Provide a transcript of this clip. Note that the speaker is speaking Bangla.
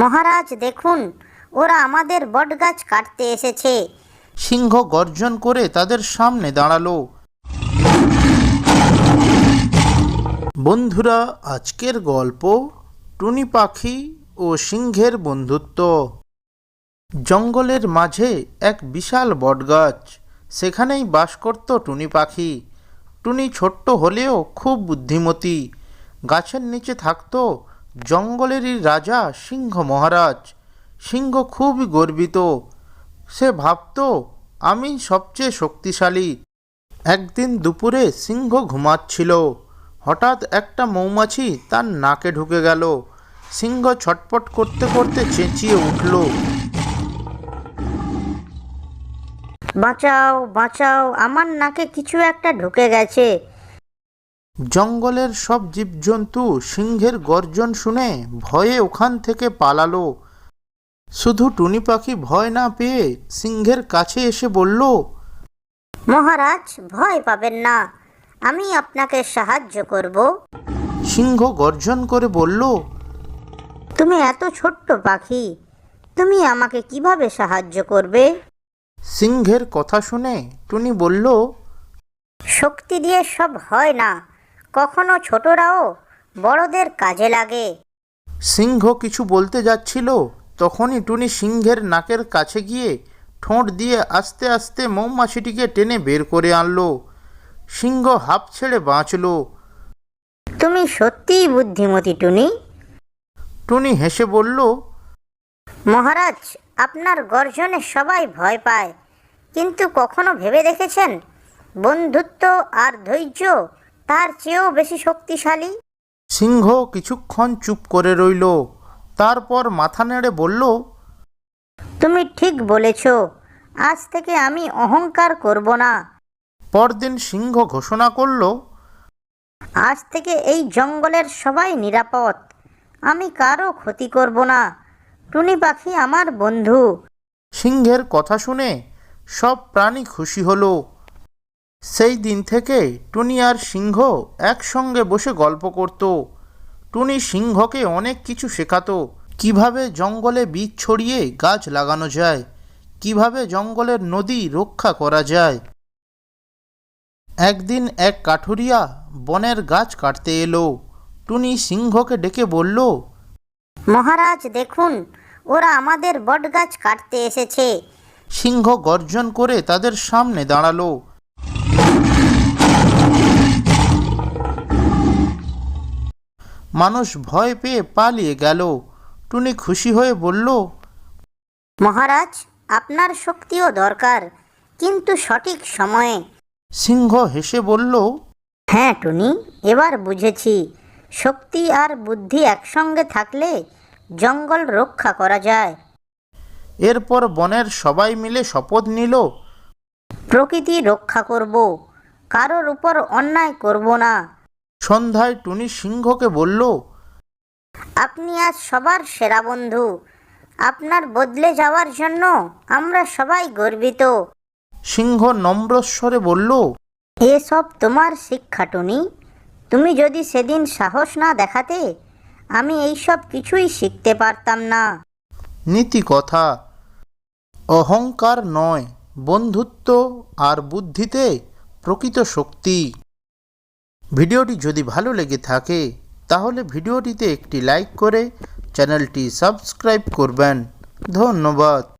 মহারাজ, দেখুন, ওরা আমাদের বটগাছ কাটতে এসেছে। সিংহ গর্জন করে তাদের সামনে দাঁড়াল। বন্ধুরা, আজকের গল্প টুনি পাখি ও সিংহের বন্ধুত্ব। জঙ্গলের মাঝে এক বিশাল বটগাছ, সেখানেই বাস করত টুনি পাখি। টুনি ছোট্ট হলেও খুব বুদ্ধিমতী। গাছের নিচে থাকতো জঙ্গলেরই রাজা সিংহ মহারাজ। সিংহ খুবই গর্বিত। সে ভাবত, আমি সবচেয়ে শক্তিশালী। একদিন দুপুরে সিংহ ঘুমাচ্ছিল। হঠাৎ একটা মৌমাছি তার নাকে ঢুকে গেল। সিংহ ছটপট করতে করতে চেঁচিয়ে উঠল। বাঁচাও বাঁচাও, আমার নাকে কিছু একটা ঢুকে গেছে। জঙ্গলের সব জীবজন্তু সিংহের গর্জন শুনে ভয়ে ওখান থেকে পালালো। শুধু টুনি পাখি ভয় না পেয়ে সিংহের কাছে এসে বলল মহারাজ ভয় পাবেন না আমি আপনাকে সাহায্য করব। সিংহ গর্জন করে বলল তুমি এত ছোট্ট পাখি তুমি আমাকে কীভাবে সাহায্য করবে? সিংহের কথা শুনে টুনি বলল শক্তি দিয়ে সব হয় না কখনো ছোটরাও বড়দের কাজে লাগে। সিংহ কিছু বলতে যাচ্ছিল তখনই টুনি সিংহের নাকের কাছে গিয়ে ঠোঁট দিয়ে আস্তে আস্তে মৌমাছিটিকে টেনে বের করে আনলো। সিংহ হাঁপ ছেড়ে বাঁচল। তুমি সত্যিই বুদ্ধিমতী টুনি। টুনি হেসে বলল মহারাজ আপনার গর্জনে সবাই ভয় পায় কিন্তু কখনো ভেবে দেখেছেন? বন্ধুত্ব আর ধৈর্য তার চেয়েও বেশি শক্তিশালী। সিংহ কিছুক্ষণ চুপ করে রইল তারপর মাথা নেড়ে বলল তুমি ঠিক বলেছ আজ থেকে আমি অহংকার করব না। পরদিন সিংহ ঘোষণা করল আজ থেকে এই জঙ্গলের সবাই নিরাপদ আমি কারও ক্ষতি করব না। টুনি পাখি আমার বন্ধু। সিংহের কথা শুনে সব প্রাণী খুশি হলো। সেই দিন থেকে টুনি আর সিংহ একসঙ্গে বসে গল্প করত। টুনি সিংহকে অনেক কিছু শেখাতো। কীভাবে জঙ্গলে বীজ ছড়িয়ে গাছ লাগানো যায় কীভাবে জঙ্গলের নদী রক্ষা করা যায়। একদিন এক কাঠুরিয়া বনের গাছ কাটতে এলো। টুনি সিংহকে ডেকে বলল মহারাজ দেখুন ওরা আমাদের বট গাছ কাটতে এসেছে। সিংহ গর্জন করে তাদের সামনে দাঁড়াল। মানুষ ভয় পেয়ে পালিয়ে গেল। টুনি খুশি হয়ে বলল মহারাজ আপনার শক্তিও দরকার কিন্তু সঠিক সময়ে। সিংহ হেসে বলল হ্যাঁ টুনি এবার বুঝেছি। শক্তি আর বুদ্ধি একসঙ্গে থাকলে জঙ্গল রক্ষা করা যায়। এরপর বনের সবাই মিলে শপথ নিল। প্রকৃতি রক্ষা করব কারোর উপর অন্যায় করব না। সন্ধ্যায় টুনি সিংহকে বলল আপনি আজ সবার সেরা বন্ধু। আপনার বদলে যাওয়ার জন্য আমরা সবাই গর্বিত। সিংহ নম্রস্বরে বলল এসব তোমার শিক্ষা টুনি। তুমি যদি সেদিন সাহস না দেখাতে আমি এইসব কিছুই শিখতে পারতাম না। নীতি কথা অহংকার নয়। বন্ধুত্ব আর বুদ্ধিতে প্রকৃত শক্তি। ভিডিওটি যদি ভালো লেগে থাকে, তাহলে ভিডিওটিতে একটি লাইক করে চ্যানেলটি সাবস্ক্রাইব করবেন। ধন্যবাদ।